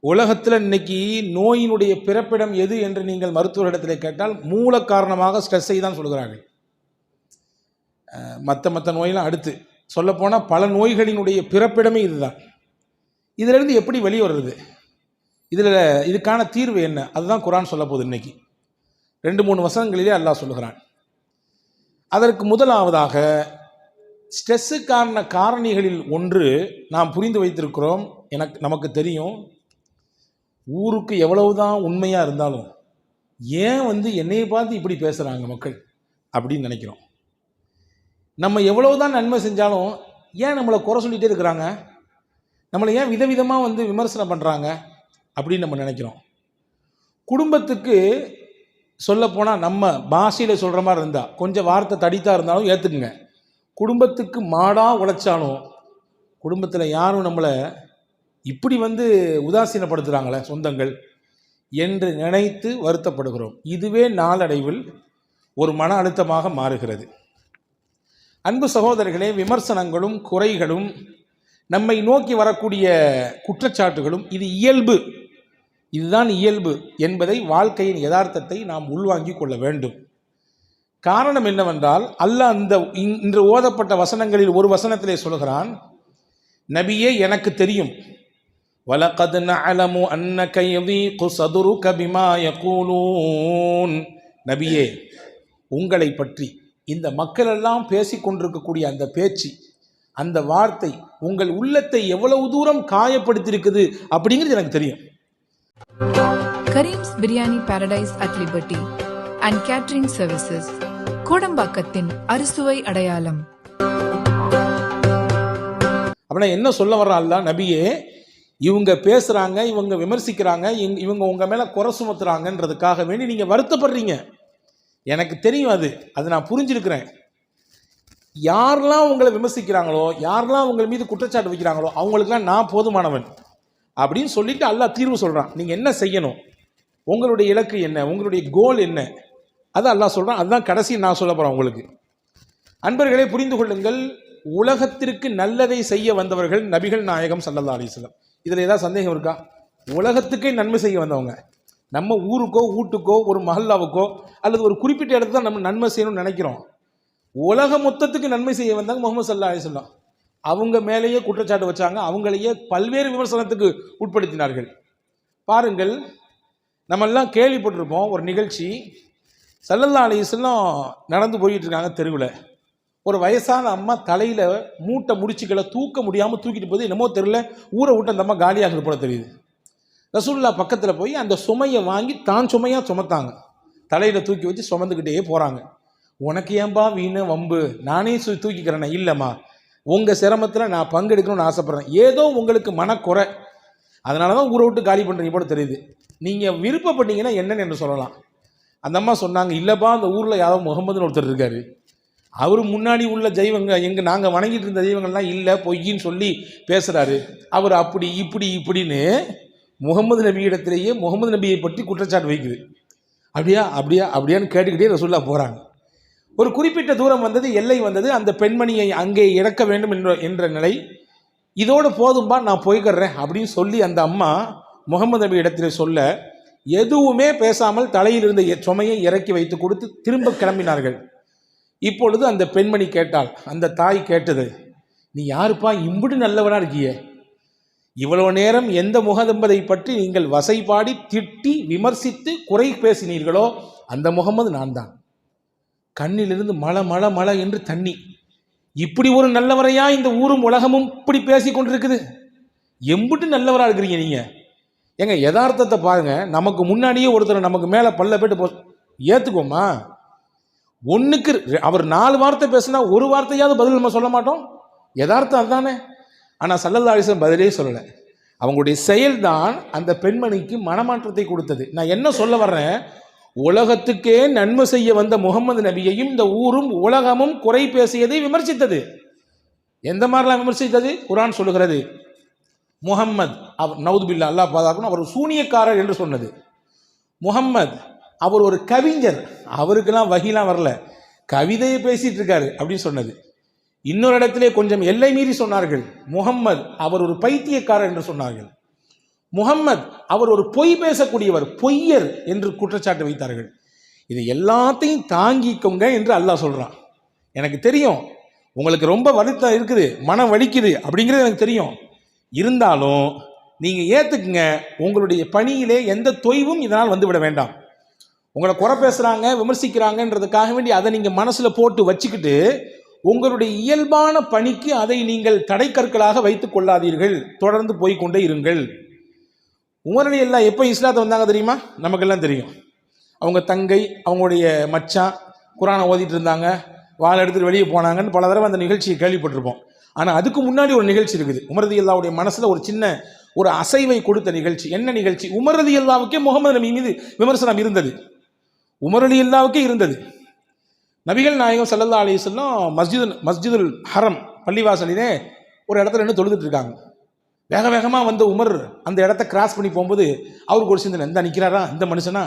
உலகத்தில் இன்னைக்கு நோயினுடைய பிறப்பிடம் எது என்று நீங்கள் மருத்துவரிடத்தில் கேட்டால் மூல காரணமாக ஸ்ட்ரெஸ்ஸை தான் சொல்கிறார்கள். மற்ற மற்ற நோயெல்லாம் அடுத்து. சொல்லப்போனால் பல நோய்களினுடைய பிறப்பிடமே இதுதான். இதிலிருந்து எப்படி வெளியே வர்றது இதில் இதுக்கான தீர்வு என்ன? அதுதான் குரான் சொல்ல போகுது இன்னைக்கு. ரெண்டு மூணு வசனங்களிலே அல்லாஹ் சொல்லுகிறான். அதற்கு முதலாவதாக ஸ்ட்ரெஸ்ஸுக்கான காரணிகளில் ஒன்று நாம் புரிந்து வைத்திருக்கிறோம். எனக்கு நமக்கு தெரியும். ஊருக்கு எவ்வளவுதான் உண்மையாக இருந்தாலும் ஏன் வந்து என்னையை பார்த்து இப்படி பேசுகிறாங்க மக்கள் அப்படின்னு நினைக்கிறோம். நம்ம எவ்வளவுதான் நன்மை செஞ்சாலும் ஏன் நம்மளை குறை சொல்லிகிட்டே இருக்கிறாங்க? நம்மளை ஏன் விதவிதமாக வந்து விமர்சனம் பண்ணுறாங்க அப்படின்னு நம்ம நினைக்கிறோம். குடும்பத்துக்கு சொல்லப்போனால் நம்ம பாஷையில் சொல்கிற மாதிரி இருந்தால் கொஞ்சம் வார்த்தை தடித்தாக இருந்தாலும் ஏற்றுக்குங்க குடும்பத்துக்கு மாடாக உழைச்சாலும் குடும்பத்தில் யாரும் நம்மளை இப்படி வந்து உதாசீனப்படுத்துகிறாங்களே சொந்தங்கள் என்று நினைத்து வருத்தப்படுகிறோம். இதுவே நாளடைவில் ஒரு மன அழுத்தமாக மாறுகிறது. அன்பு சகோதரர்களே விமர்சனங்களும் குறைகளும் நம்மை நோக்கி வரக்கூடிய குற்றச்சாட்டுகளும் இது இயல்பு. இதுதான் இயல்பு என்பதை வாழ்க்கையின் யதார்த்தத்தை நாம் உள்வாங்கிக் கொள்ள வேண்டும். காரணம் என்னவென்றால் அல்லாஹ் அந்த இன்று ஓதப்பட்ட வசனங்களில் ஒரு வசனத்திலே சொல்கிறான் நபியே எனக்கு தெரியும். وَلَقَدْ نَعْلَمُ أَنَّكَ يَضِيقُ صَدْرُكَ بِمَا يَقُولُونَ நபியே உங்களை பற்றி இந்த மக்கள் எல்லாம் பேசிக் கொண்டிருக்கக்கூடிய அந்த பேச்சு அந்த வார்த்தை உங்கள் உள்ளத்தை எவ்வளவு தூரம் காயப்படுத்தியிருக்குது அப்படிங்கிறது எனக்கு தெரியும் Karim's biryani paradise at liberty and catering services கோடம்பாக்கத்தின் அறுசுவை அடையாளம் அப்படின்னா என்ன சொல்ல வர்றாள் நபியே இவங்க பேசுகிறாங்க இவங்க விமர்சிக்கிறாங்க இவங்க இவங்க உங்கள் மேலே குறை சுமத்துறாங்கன்றதுக்காக வேண்டி நீங்கள் வருத்தப்படுறீங்க. எனக்கு தெரியும் அது. அது நான் புரிஞ்சிருக்கிறேன். யாரெல்லாம் உங்களை விமர்சிக்கிறாங்களோ யாரெல்லாம் உங்கள் மீது குற்றச்சாட்டு வைக்கிறாங்களோ அவங்களுக்குலாம் நான் போதுமானவன் அப்படின்னு சொல்லிட்டு அல்லா தீர்வு சொல்கிறான் நீங்கள் என்ன செய்யணும்? உங்களுடைய இலக்கு என்ன? உங்களுடைய கோல் என்ன? அதை அல்லா சொல்கிறான் அதுதான் கடைசி நான் சொல்ல போகிறேன் உங்களுக்கு. அன்பர்களே புரிந்து கொள்ளுங்கள். உலகத்திற்கு நல்லதை செய்ய வந்தவர்கள் நபிகள் நாயகம் சல்லல்லா அலிஸ்லாம் இதில் ஏதாவது சந்தேகம் இருக்கா? உலகத்துக்கே நன்மை செய்ய வந்தவங்க. நம்ம ஊருக்கோ வீட்டுக்கோ ஒரு மஹல்லாவுக்கோ அல்லது ஒரு குறிப்பிட்ட இடத்துல தான் நம்ம நன்மை செய்யணும்னு நினைக்கிறோம். உலக மொத்தத்துக்கு நன்மை செய்ய வந்தாங்க முகமது சல்லா அலிஸ்லாம் அவங்க மேலேயே குற்றச்சாட்டு வச்சாங்க அவங்களையே பல்வேறு விமர்சனத்துக்கு உட்படுத்தினார்கள். பாருங்கள் நம்மெல்லாம் கேள்விப்பட்டிருப்போம் ஒரு நிகழ்ச்சி சல்லல்லா அலிஸ்லாம் நடந்து போயிட்டு இருக்காங்க தெருவில். ஒரு வயசான அம்மா தலையில் மூட்டை முடிச்சுக்களை தூக்க முடியாமல் தூக்கிட்டு போது என்னமோ தெரியல ஊரை விட்டு அந்த அம்மா காலியாகிறது போல தெரியுது. ரசூல்லா பக்கத்தில் போய் அந்த சுமையை வாங்கி தான் சுமையாக சுமத்தாங்க. தலையில் தூக்கி வச்சு சுமந்துக்கிட்டே போகிறாங்க உனக்கு ஏன்பா வீணு வம்பு? நானே சு தூக்கிக்கிறேனே இல்லைம்மா. உங்கள் சிரமத்தில் நான் பங்கெடுக்கணும்னு ஆசைப்பட்றேன். ஏதோ உங்களுக்கு மனக்குறை. அதனால தான் ஊரை விட்டு காலி பண்ணுறீங்க போல தெரியுது. நீங்கள் விருப்பப்பட்டீங்கன்னா என்னன்னு என்று சொல்லலாம். அந்த அம்மா சொன்னாங்க இல்லைப்பா அந்த ஊரில் யாரோ முகமதுன்னு ஒருத்தர் இருக்காரு. அவர் முன்னாடி உள்ள தெய்வங்கள் எங்கள் நாங்கள் வணங்கிட்டு இருந்த தெய்வங்கள்லாம் இல்லை பொய்யின்னு சொல்லி பேசுகிறாரு அவர் அப்படி இப்படி இப்படின்னு முகமது நபி இடத்திலேயே முகமது நபியை பற்றி குற்றச்சாட்டு வைக்குது. அப்படியா அப்படியா அப்படியான்னு கேட்டுக்கிட்டே ரசூல்லா போகிறாங்க ஒரு குறிப்பிட்ட தூரம் வந்தது எல்லை வந்தது அந்த பெண்மணியை அங்கே இறக்க வேண்டும் என்ற என்ற நிலை. இதோடு போதும்பா நான் போய்க்கிறேன் அப்படின்னு சொல்லி அந்த அம்மா முகமது நபி இடத்துல சொல்ல எதுவுமே பேசாமல் தலையில் இருந்த சுமையை இறக்கி வைத்து கொடுத்து திரும்ப கிளம்பினார்கள். இப்பொழுது அந்த பெண்மணி கேட்டாள் அந்த தாய் கேட்டது நீ யாருப்பா? இம்புட்டு நல்லவனா இருக்கியே. இவ்வளவு நேரம் எந்த முகதம்பதை பற்றி நீங்கள் வசைபாடி திட்டி விமர்சித்து குறை பேசினீர்களோ அந்த முகமது நான் தான் கண்ணிலிருந்து மழை மழை மழை என்று தண்ணி. இப்படி ஒரு நல்லவரையா இந்த ஊரும் உலகமும் இப்படி பேசி கொண்டிருக்குது? எம்புட்டு நல்லவராக இருக்கிறீங்க நீங்கள் ஏங்க யதார்த்தத்தை பாருங்க. நமக்கு முன்னாடியே ஒருத்தர் நமக்கு மேலே பல்ல போட்டு போ ஏற்றுக்கோமா ஒன்றுக்கு அவர் நாலு வார்த்தை பேசினா ஒரு வார்த்தையாவது பதில் நம்ம சொல்ல மாட்டோம்? யதார்த்தம் அதுதானே. ஆனால் சல்லல்லா பதிலே சொல்லலை. அவங்களுடைய செயல்தான் அந்த பெண்மணிக்கு மனமாற்றத்தை கொடுத்தது. நான் என்ன சொல்ல வர்றேன்? உலகத்துக்கே நன்மை செய்ய வந்த முகமது நபியையும் இந்த ஊரும் உலகமும் குறை பேசியதை விமர்சித்தது. எந்த மாதிரிலாம் விமர்சித்தது? குரான் சொல்லுகிறது முகம்மது அவர் நவுதுபில்லா அல்லாஹ் பாதாக்கணும் அவர் சூனியக்காரர் என்று சொன்னது. முகம்மது அவர் ஒரு கவிஞர். அவருக்கெல்லாம் வகிலாம் வரல. கவிதையை பேசிட்டு இருக்காரு அப்படின்னு சொன்னது. இன்னொரு இடத்திலே கொஞ்சம் எல்லை மீறி சொன்னார்கள். முகம்மது அவர் ஒரு பைத்தியக்காரர் என்று சொன்னார்கள். முகம்மது அவர் ஒரு பொய் பேசக்கூடியவர் பொய்யர் என்று குற்றச்சாட்டு வைத்தார்கள். இது எல்லாத்தையும் தாங்கிக்கோங்க என்று அல்லாஹ் சொல்றான். எனக்கு தெரியும். உங்களுக்கு ரொம்ப வருத்தம் இருக்குது மனம் வலிக்குது அப்படிங்கிறது எனக்கு தெரியும். இருந்தாலும் நீங்க ஏத்துக்குங்க உங்களுடைய பணியிலே எந்த தொய்வும் இதனால் வந்துவிட வேண்டாம். உங்களை குறை பேசுகிறாங்க விமர்சிக்கிறாங்கன்றதுக்காக வேண்டி அதை நீங்கள் மனசில் போட்டு வச்சுக்கிட்டு உங்களுடைய இயல்பான பணிக்கு அதை நீங்கள் தடைக்கற்களாக வைத்துக் கொள்ளாதீர்கள். தொடர்ந்து போய்க்கொண்டே இருங்கள். உமரடி எல்லாம் எப்போ இஸ்லாத்தை வந்தாங்க தெரியுமா? நமக்கெல்லாம் தெரியும். அவங்க தங்கை அவங்களுடைய மச்சான் குரானை ஓதிட்டு இருந்தாங்க வாழை எடுத்துட்டு வெளியே போனாங்கன்னு பல தடவை அந்த நிகழ்ச்சியை கேள்விப்பட்டிருப்போம். ஆனால் அதுக்கு முன்னாடி ஒரு நிகழ்ச்சி இருக்குது. உமரதி அல்லாவுடைய மனசில் ஒரு சின்ன ஒரு அசைவை கொடுத்த நிகழ்ச்சி. என்ன நிகழ்ச்சி? உமரதி அல்லாவுக்கே முகமது நபி மீது விமர்சனம் இருந்தது. உமரலி இல்லாவுக்கே இருந்தது. நபிகள் நாயகம் சல்லல்லா அலிஸ்லாம் மஸ்ஜிது மஸ்ஜிதுல் ஹரம் பள்ளிவாசலிலே ஒரு இடத்துல நின்று தொழுதுட்டு இருக்காங்க. வேக வேகமாக வந்த உமர் அந்த இடத்த கிராஸ் பண்ணி போகும்போது அவருக்கு ஒரு சிந்தனை இந்த நிற்கிறாரா இந்த மனுஷனா?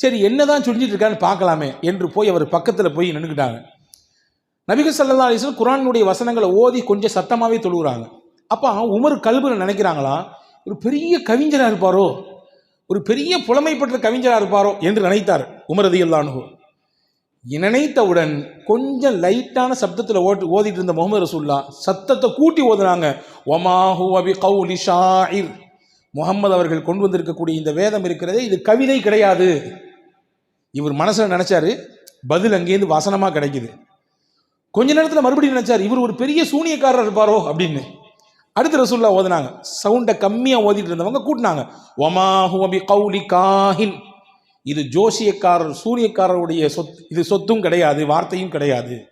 சரி என்னதான் சொல்லிட்டு இருக்கான்னு பார்க்கலாமே என்று போய் அவர் பக்கத்தில் போய் நின்றுக்கிட்டாங்க நபிகள் சல்லா அலிஸ்லாம் குரானுடைய வசனங்களை ஓதி கொஞ்சம் சத்தமாகவே தொழுகிறாங்க அப்போ உமர் கல்புல நினைக்கிறாங்களா? ஒரு பெரிய கவிஞராக இருப்பாரோ? ஒரு பெரிய புலமை பெற்ற கவிஞராக இருப்பாரோ என்று நினைத்தார் உமரதி ரதியல்லானு நினைத்தவுடன் கொஞ்சம் லைட்டான சப்தத்தில் ஓட்டு ஓதிட்டு இருந்த முகமது ரசூல்லா சத்தத்தை கூட்டி ஓதுனாங்க. ஒமாஹு அபி கவுலி ஷாயிர். முகமது அவர்கள் கொண்டு வந்திருக்கக்கூடிய இந்த வேதம் இருக்கிறதே இது கவிதை கிடையாது. இவர் மனசில் நினைச்சாரு பதில் அங்கேருந்து வசனமாக கிடைக்குது. கொஞ்ச நேரத்தில் மறுபடியும் நினைச்சார் இவர் ஒரு பெரிய சூனியக்காரர் இருப்பாரோ? அப்படின்னு. அடுத்து ரசூல்லா ஓதுனாங்க. சவுண்டை கம்மியாக ஓதிட்டு இருந்தவங்க கூட்டினாங்க. ஒமாஹுவபி கௌலி கவுலி காஹின். இது ஜோசியக்காரர் சூரியக்காரருடைய சொத் இது சொத்தும் கிடையாது வார்த்தையும் கிடையாது.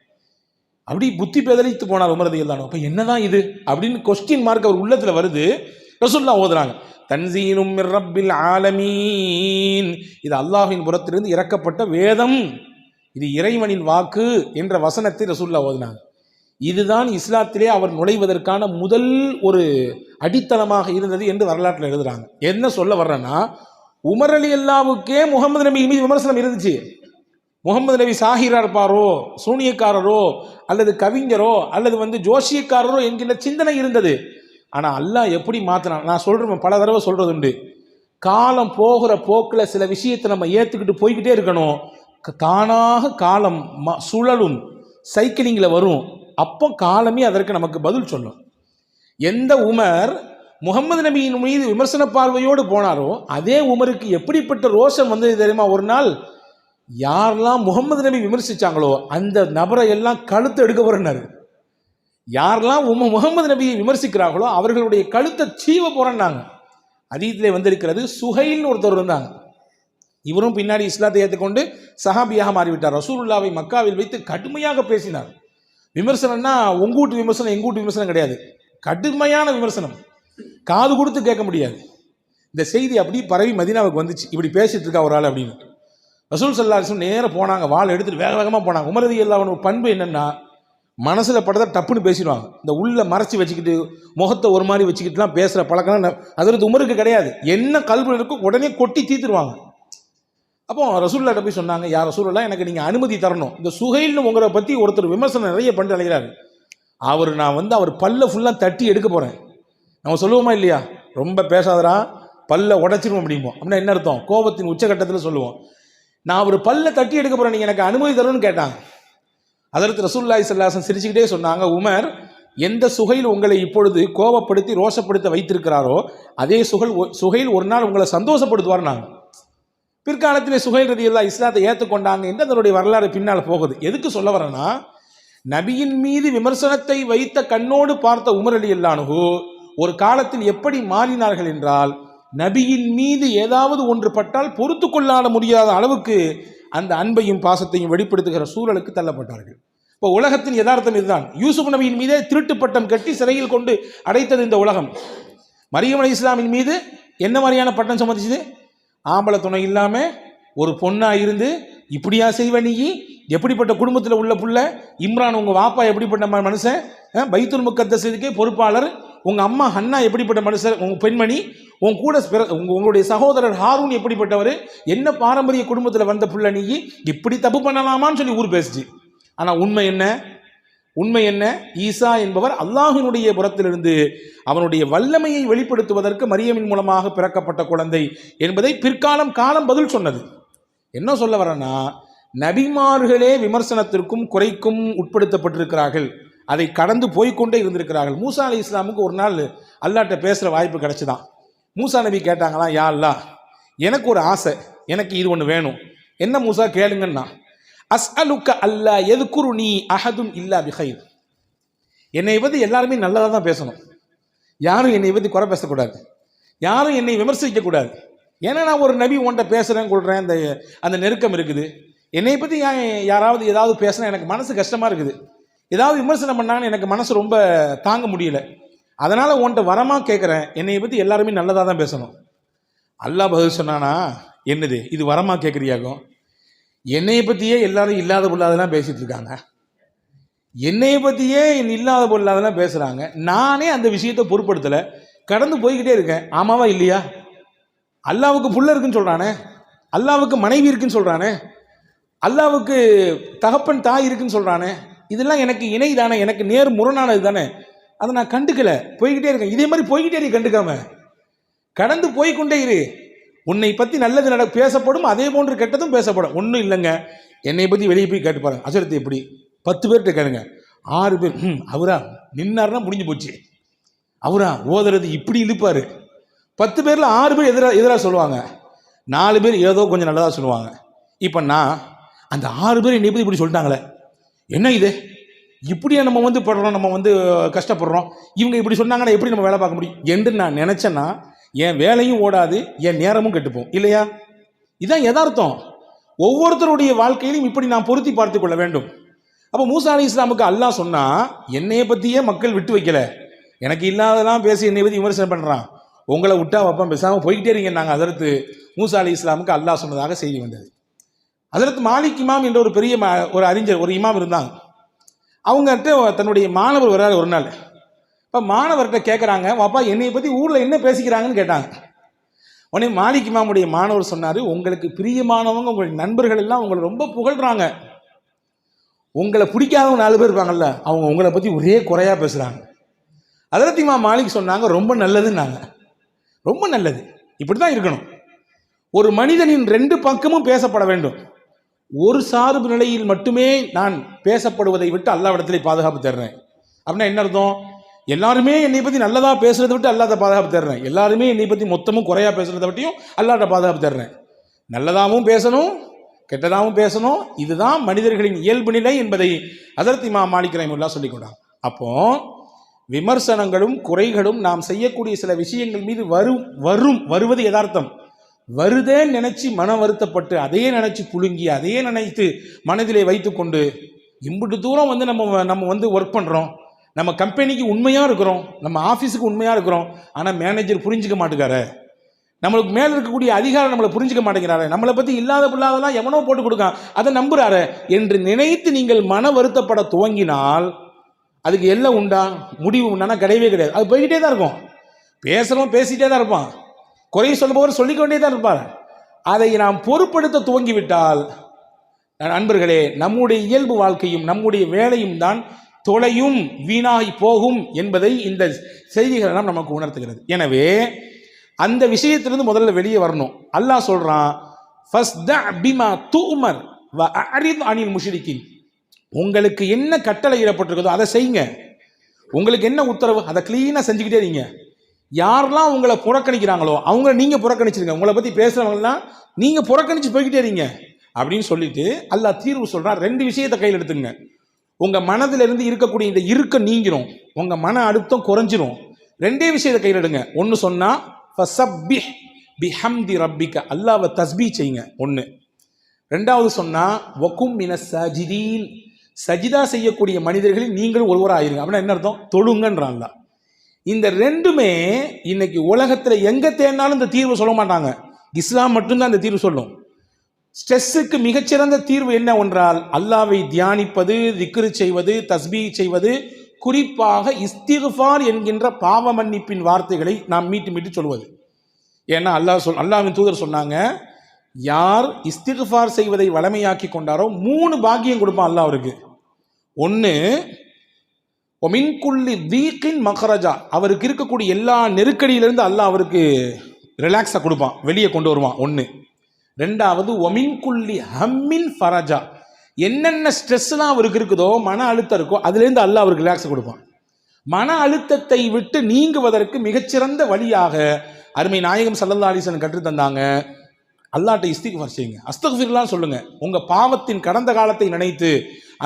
அப்படி புத்தி பெதலித்து போனார் உமரது இல்லானோ அப்போ என்னதான் இது? அப்படின்னு கொஸ்டின் மார்க் அவர் உள்ளத்தில் வருது. ரசூல்லா ஓதுறாங்க. தன்சீனும் ரப்பில் ஆலமீன். இது அல்லாஹின் புறத்திலிருந்து இறக்கப்பட்ட வேதம். இது இறைவனின் வாக்கு என்ற வசனத்தை ரசூல்லா ஓதுனாங்க. இதுதான் இஸ்லாத்திலே அவர் நுழைவதற்கான முதல் ஒரு அடித்தளமாக இருந்தது என்று வரலாற்றில் எழுதுறாங்க. என்ன சொல்ல வர்றேன்னா உமர் அலி அல்லாவுக்கே முகமது நபி மீது விமர்சனம் இருந்துச்சு. முகமது நபி சாஹிரா இருப்பாரோ சூனியக்காரரோ அல்லது கவிஞரோ அல்லது வந்து ஜோஷியக்காரரோ என்கின்ற சிந்தனை இருந்தது. ஆனால் அல்லாஹ் எப்படி மாற்றினான் நான் சொல்கிறேன் பல தடவை சொல்கிறது உண்டு. காலம் போகிற போக்கில் சில விஷயத்தை நம்ம ஏற்றுக்கிட்டு போய்கிட்டே இருக்கணும். க- தானாக காலம் ம சுழலும் சைக்கிளிங்கில் வரும். அப்போ காலமே அதற்கு நமக்கு பதில் சொல்லும். எந்த உமர் முகமது நபியின் மீது விமர்சன பார்வையோடு போனாரோ அதே உமருக்கு எப்படிப்பட்ட ரோஷம் வந்தது தெரியுமா? ஒரு நாள் யாரெல்லாம் முகமது நபி விமர்சிச்சாங்களோ அந்த நபரை எல்லாம் கழுத்து எடுக்க போறேன்னாரு. யாரெல்லாம் உம முகமது நபியை விமர்சிக்கிறார்களோ அவர்களுடைய கழுத்தை சீவ போறேன்னாங்க. அதீத்திலே வந்திருக்கிறது சுஹைல்னு ஒருத்தர் இருந்தாங்க. இவரும் பின்னாடி இஸ்லாத்தை ஏற்றுக்கொண்டு சஹாபியாக மாறிவிட்டார். ரசூலுல்லாவை மக்காவில் வைத்து கடுமையாக பேசினார். விமர்சனம்னா உங்கூட்டு விமர்சனம் எங்கூட்டு விமர்சனம் கிடையாது. கடுமையான விமர்சனம். காது கொடுத்து கேட்க முடியாது. இந்த செய்தி அப்படி பரவி மதினாவுக்கு வந்துச்சு. இப்படி பேசிட்டு இருக்கா ஒரு ஆள் அப்படின்னு. ரசூல் சல்லாஹம் நேராக போனாங்க. வாள் எடுத்துட்டு வேக வேகமாக போனாங்க. உமரதி எல்லாவன் பண்பு என்னன்னா மனசில் படத்தை டப்புன்னு பேசிடுவாங்க. இந்த உள்ள மறைச்சி வச்சுக்கிட்டு முகத்தை ஒரு மாதிரி வச்சுக்கிட்டுலாம் பேசுகிற பழக்கம் அது உமருக்கு கிடையாது. என்ன கல்வி இருக்கோ உடனே கொட்டி தீத்துருவாங்க. அப்போ ரசூல்லாட்ட போய் சொன்னாங்க யார் ரசூல்லா எனக்கு நீங்கள் அனுமதி தரணும். இந்த சுகைல்னு உங்களை பற்றி ஒருத்தர் விமர்சனம் நிறைய பண்ணி அழைக்கிறாரு அவர் நான் வந்து அவர் பல்ல ஃபுல்லாக தட்டி எடுக்க போகிறேன் நம்ம சொல்லுவோமா இல்லையா? ரொம்ப பேசாதரா பல்ல உடச்சிருவோம் அப்படிம்போம். அப்படின்னா என்ன அர்த்தம்? கோபத்தின் உச்சகட்டத்தில் சொல்லுவோம். நான் அவர் பல்ல தட்டி எடுக்க போகிறேன் நீங்கள் எனக்கு அனுமதி தரணும்னு கேட்டாங்க. அதற்கு ரசூல்லாய் சல்லாசன் சிரிச்சுக்கிட்டே சொன்னாங்க உமர் எந்த சுகையில் உங்களை இப்பொழுது கோபப்படுத்தி ரோஷப்படுத்த வைத்திருக்கிறாரோ அதே சுகல் சுகையில் ஒரு நாள் உங்களை சந்தோஷப்படுத்துவார் நாங்கள் பிற்காலத்திலே சுகைல் ரதி எல்லாம் இஸ்லாத்தை ஏற்றுக்கொண்டாங்க என்று அதனுடைய வரலாறு பின்னால் போகுது? எதுக்கு சொல்ல வரேன்னா நபியின் மீது விமர்சனத்தை வைத்த கண்ணோடு பார்த்த உமர் அலி அல்லானுகு ஒரு காலத்தில் எப்படி மாறினார்கள் என்றால் நபியின் மீது ஏதாவது ஒன்று பட்டால் பொறுத்து கொள்ளாட முடியாத அளவுக்கு அந்த அன்பையும் பாசத்தையும் வெளிப்படுத்துகிற சூழலுக்கு தள்ளப்பட்டார்கள். இப்போ உலகத்தின் யதார்த்தம் இதுதான். யூசுப் நபியின் மீதே திருட்டு பட்டம் கட்டி சிறையில் கொண்டு அடைத்தது இந்த உலகம். மரியம் அலி இஸ்லாமின் மீது என்ன மாதிரியான பட்டம் சம்மதிச்சது? ஆம்பளை துணை இல்லாமல் ஒரு பொண்ணாக இருந்து இப்படியா செய்வ நீ? எப்படிப்பட்ட குடும்பத்தில் உள்ள புள்ள? இம்ரான் உங்கள் வாப்பா எப்படிப்பட்ட மனுஷன்? பைத்துல் முக்கத்தசதுக்கே பொறுப்பாளர். உங்கள் அம்மா ஹன்னா எப்படிப்பட்ட மனுஷன்? உங்கள் பெண்மணி? உன் கூட பிற உங்களுடைய சகோதரர் ஹாரூன் எப்படிப்பட்டவர்? என்ன பாரம்பரிய குடும்பத்தில் வந்த புள்ள நீ? இப்படி தப்பு பண்ணலாமான்னு சொல்லி ஊர் பேசுச்சு. ஆனால் உண்மை என்ன? உண்மை என்ன? ஈசா என்பவர் அல்லாஹினுடைய புறத்திலிருந்து அவனுடைய வல்லமையை வெளிப்படுத்துவதற்கு மரியமின் மூலமாக பிறக்கப்பட்ட குழந்தை என்பதை பிற்காலம் காலம் பதில் சொன்னது. என்ன சொல்ல வரேன்னா நபிமார்களே விமர்சனத்திற்கும் குறைக்கும் உட்படுத்தப்பட்டிருக்கிறார்கள். அதை கடந்து போய்க்கொண்டே இருந்திருக்கிறார்கள். மூசா அலி இஸ்லாமுக்கு ஒரு நாள் அல்லாட்ட பேசுகிற வாய்ப்பு கிடைச்சிதான். மூசா நபி கேட்டாங்களாம் யா அல்லா எனக்கு ஒரு ஆசை எனக்கு இது ஒன்று வேணும். என்ன மூசா கேளுங்கன்னா அஸ்அலுக்க அல்லா எதுக்குரு நீ அகதும் இல்லா பிஹைர். என்னை பற்றி எல்லாருமே நல்லதாக தான் பேசணும். யாரும் என்னை பற்றி குறை பேசக்கூடாது. யாரும் என்னை விமர்சிக்கக்கூடாது ஏன்னா நான் ஒரு நபி உன்ட்ட பேசுகிறேன் கொள்கிறேன் அந்த அந்த நெருக்கம் இருக்குது. என்னை பற்றி யாராவது ஏதாவது பேசினா எனக்கு மனசு கஷ்டமாக இருக்குது. ஏதாவது விமர்சனம் பண்ணாங்கன்னு எனக்கு மனசு ரொம்ப தாங்க முடியல. அதனால் உன்ட்ட வரமாக கேட்குறேன் என்னை பற்றி எல்லாருமே நல்லதாக தான் பேசணும். அல்லாஹ் பதில் சொன்னானா? என்னது? இது வரமாக கேட்குறியாகும் என்னைய பற்றியே எல்லாரும் இல்லாத பொல்லாதெல்லாம் பேசிட்டு இருக்காங்க. என்னைய பற்றியே இல்லாத பொல்லாதெல்லாம் பேசுகிறாங்க நானே அந்த விஷயத்தை பொருட்படுத்தலை. கடந்து போய்கிட்டே இருக்கேன். ஆமாவா இல்லையா? அல்லாவுக்கு புள்ள இருக்குன்னு சொல்கிறானே அல்லாவுக்கு மனைவி இருக்குன்னு சொல்கிறானே அல்லாவுக்கு தகப்பன் தாய் இருக்குன்னு சொல்கிறானே இதெல்லாம் எனக்கு இணை தானே எனக்கு நேர் முரணானது தானே. அதை நான் கண்டுக்கல. போய்கிட்டே இருக்கேன். இதே மாதிரி போய்கிட்டே இரு கண்டுக்காம. கடந்து போய்கொண்டே இரு. உன்னை பற்றி நல்லது நட பேசப்படும் அதே போன்று கெட்டதும் பேசப்படும். ஒன்றும் இல்லைங்க. என்னை பற்றி வெளியே போய் கேட்டு பாருங்க. அசுரத்தை எப்படி? பத்து பேர்கிட்ட கேளுங்க. ஆறு பேர் ம் அவரா? நின்னார்னா முடிஞ்சு போச்சு. அவரா? ஓதுறது இப்படி இழுப்பாரு. பத்து பேரில் ஆறு பேர் எதிராக எதிராக சொல்லுவாங்க. நாலு பேர் ஏதோ கொஞ்சம் நல்லதாக சொல்லுவாங்க. இப்போ நான் அந்த ஆறு பேர் என்னை பற்றி இப்படி சொல்லிட்டாங்களே. என்ன இது? இப்படியே நம்ம வந்து படுறோம் நம்ம வந்து கஷ்டப்படுறோம்? இவங்க இப்படி சொன்னாங்கன்னா எப்படி நம்ம வேலை பார்க்க முடியும்? என்று நான் நினச்சேன்னா என் வேலையும் ஓடாது என் நேரமும் கெட்டுப்போம் இல்லையா? இதான் யதார்த்தம். ஒவ்வொருத்தருடைய வாழ்க்கையிலும் இப்படி நான் பொருத்தி பார்த்து கொள்ள வேண்டும். அப்போ மூசா அலி இஸ்லாமுக்கு அல்லாஹ் சொன்னா என்னைய பற்றியே மக்கள் விட்டு வைக்கல. எனக்கு இல்லாததெல்லாம் பேசி என்னை பற்றி விமர்சனம் பண்ணுறான் உங்களை விட்டா வைப்பேன் பேசாமல் போய்கிட்டே இருங்க நாங்கள் அதற்கு மூசா அலி இஸ்லாமுக்கு அல்லாஹ் சொன்னதாக செய்தி வந்தது. அதற்கு மாலிக் இமாம் என்ற ஒரு பெரிய ம- ஒரு அறிஞர் ஒரு இமாம் இருந்தாங்க. அவங்ககிட்ட தன்னுடைய மாணவர் வர்றாரு ஒரு நாள். இப்போ மாணவர்கிட்ட கேட்குறாங்க பாப்பா என்னை பற்றி ஊரில் என்ன பேசிக்கிறாங்கன்னு கேட்டாங்க. உடனே மாலிக் மாமுடைய மாணவர் சொன்னார் உங்களுக்கு பிரியமானவங்க உங்களுடைய நண்பர்கள் எல்லாம் உங்களை ரொம்ப புகழ்றாங்க. உங்களை பிடிக்காதவங்க நாலு பேர் இருப்பாங்கல்ல அவங்க உங்களை பற்றி ஒரே குறையாக பேசுகிறாங்க அதிரத்திமா மாலிக் சொன்னாங்க ரொம்ப நல்லதுன்னாங்க. ரொம்ப நல்லது. இப்படி தான் இருக்கணும். ஒரு மனிதனின் ரெண்டு பக்கமும் பேசப்பட வேண்டும். ஒரு சார்பு நிலையில் மட்டுமே நான் பேசப்படுவதை விட்டு அல்லாவிடத்திலே பாதுகாப்பு தர்றேன். அப்படின்னா என்ன அர்த்தம்? எல்லாருமே என்னை பற்றி நல்லதாக பேசுகிறத விட்டு அல்லாத பாதுகாப்பு தர்றேன் எல்லாருமே என்னை பற்றி மொத்தமும் குறையாக பேசுறதை பற்றியும் அல்லாட்ட பாதுகாப்பு தர்றேன் நல்லதாகவும் பேசணும் கெட்டதாகவும் பேசணும். இதுதான் மனிதர்களின் இயல்பு நிலை என்பதை அதர்த்தி மா மாலிக் ரஹிமுல்லா சொல்லிக் கொண்டாங்க அப்போ விமர்சனங்களும் குறைகளும் நாம் செய்யக்கூடிய சில விஷயங்கள் மீது வரும் வரும் வருவது யதார்த்தம். வருதே நினைச்சு மன வருத்தப்பட்டு அதையே நினைச்சு புழுங்கி அதையே நினைத்து மனதிலே வைத்துக்கொண்டு இம்புட்டு தூரம் வந்து நம்ம நம்ம வந்து ஒர்க் பண்ணுறோம் நம்ம கம்பெனிக்கு உண்மையாக இருக்கிறோம் நம்ம ஆஃபீஸுக்கு உண்மையாக இருக்கிறோம் ஆனால் மேனேஜர் புரிஞ்சுக்க மாட்டேங்காரு நம்மளுக்கு மேலே இருக்கக்கூடிய அதிகாரம் நம்மளை புரிஞ்சுக்க மாட்டேங்கிறாரு. நம்மளை பற்றி இல்லாத பிள்ளாதெல்லாம் எவனோ போட்டு கொடுக்கான். அதை நம்புறாரு. என்று நினைத்து நீங்கள் மன வருத்தப்பட துவங்கினால் அதுக்கு எல்லாம் உண்டா? முடிவு உண்டானா? கிடையவே கிடையாது. அது போய்கிட்டே தான் இருக்கும். பேசுகிறவன் பேசிகிட்டே தான் இருப்பான். குறைய சொல்லுபவர் சொல்லிக்கொண்டே தான் இருப்பார். அதை நாம் பொறுப்படுத்த துவங்கிவிட்டால் நண்பர்களே நம்முடைய இயல்பு வாழ்க்கையும் நம்முடைய வேலையும் தான் தொலையும் வீணாகி போகும் என்பதை இந்த செய்திகள் எல்லாம் நமக்கு உணர்த்துகிறது. எனவே அந்த விஷயத்திலிருந்து முதல்ல வெளியே வரணும். அல்லாஹ் சொல்றான் தூமர் வ அனில் முஷிரிக்கின் உங்களுக்கு என்ன கட்டளை இடப்பட்டிருக்குதோ அதை செய்யுங்க. உங்களுக்கு என்ன உத்தரவு? அதை க்ளீனாக செஞ்சுக்கிட்டே இருங்க. யாரெல்லாம் உங்களை புறக்கணிக்கிறாங்களோ அவங்கள நீங்கள் புறக்கணிச்சிருங்க. உங்களை பற்றி பேசுகிறவங்களாம் நீங்கள் புறக்கணிச்சு போய்கிட்டே இருங்க. அப்படின்னு சொல்லிட்டு அல்லாஹ் தீர்வு சொல்கிறான் ரெண்டு விஷயத்தை கையில் எடுத்துங்க. உங்கள் மனதில் இருந்து இருக்கக்கூடிய இந்த இருக்க நீங்கிரும். உங்கள் மன அழுத்தம் குறைஞ்சிரும். ரெண்டே விஷயத்தை கையில் எடுங்க. ஒன்று சொன்னால் ஃபசப்பிஹ் பிஹம்தி ரப்பிக்க. அல்லாவை தஸ்பீ செய்யுங்க. ஒன்று ரெண்டாவது சொன்னால் வக்கும் மின சஜிதீன். சஜிதா செய்யக்கூடிய மனிதர்களில் நீங்களும் ஒருவராயிருங்க. அப்படின்னா என்ன அர்த்தம்? தொழுங்கன்றான்ல இந்த ரெண்டுமே இன்னைக்கு உலகத்தில் எங்கே தேடினாலும் இந்த தீர்வு சொல்ல மாட்டாங்க. இஸ்லாம் மட்டும்தான் இந்த தீர்வு சொல்லும். ஸ்ட்ரெஸ்ஸுக்கு மிகச்சிறந்த தீர்வு என்ன ஒன்றால் அல்லாவை தியானிப்பது திக்ரு செய்வது தஸ்பீ செய்வது குறிப்பாக இஸ்திகுஃபார் என்கின்ற பாவ மன்னிப்பின் வார்த்தைகளை நாம் மீட்டு மீட்டு சொல்வது. ஏன்னா அல்லாஹ் சொல் அல்லாவின் தூதர் சொன்னாங்க யார் இஸ்திகுஃபார் செய்வதை வளமையாக்கி கொண்டாரோ மூணு பாக்கியம் கொடுப்பான் அல்லாஹ் அவருக்கு. ஒன்று ஒமின்குள்ளி வீக்கின் மகராஜா அவருக்கு இருக்கக்கூடிய எல்லா நெருக்கடியிலிருந்து அல்லாஹ் அவருக்கு ரிலாக்ஸாக கொடுப்பான் வெளியே கொண்டு வருவான். ஒன்று ரெண்டாவது ஒமின்குள்ளி ஹம்மின் ஃபரஜா. என்னென்ன ஸ்ட்ரெஸ்லாம் அவருக்கு இருக்குதோ மன அழுத்தம் இருக்கோ அதுலேருந்து அல்லாஹ் அவருக்கு ரிலாக்ஸ் கொடுப்பான். மன அழுத்தத்தை விட்டு நீங்குவதற்கு மிகச்சிறந்த வழியாக அருமை நாயகம் சல்லல்லா அலிசன் கற்றுத்தந்தாங்க அல்லாட்ட இஸ்திக்ஃபார் செய்யுங்க. அஸ்தகுஃபிர்லாம் சொல்லுங்க. உங்க பாவத்தின் கடந்த காலத்தை நினைத்து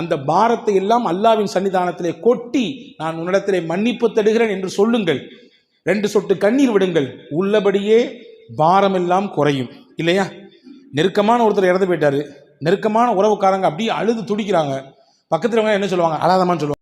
அந்த பாரத்தை எல்லாம் அல்லாவின் சன்னிதானத்திலே கொட்டி நான் உன்னிடத்திலே மன்னிப்பு தடுகிறேன் என்று சொல்லுங்கள். ரெண்டு சொட்டு கண்ணீர் விடுங்கள். உள்ளபடியே பாரமெல்லாம் குறையும். இல்லையா? நெருக்கமான ஒருத்தர் இறந்து போயிட்டாரு. நெருக்கமான உறவுக்காரங்க அப்படியே அழுது துடிக்கிறாங்க. பக்கத்துல என்ன சொல்லுவாங்க? அழாதமான்னு சொல்லுவாங்க.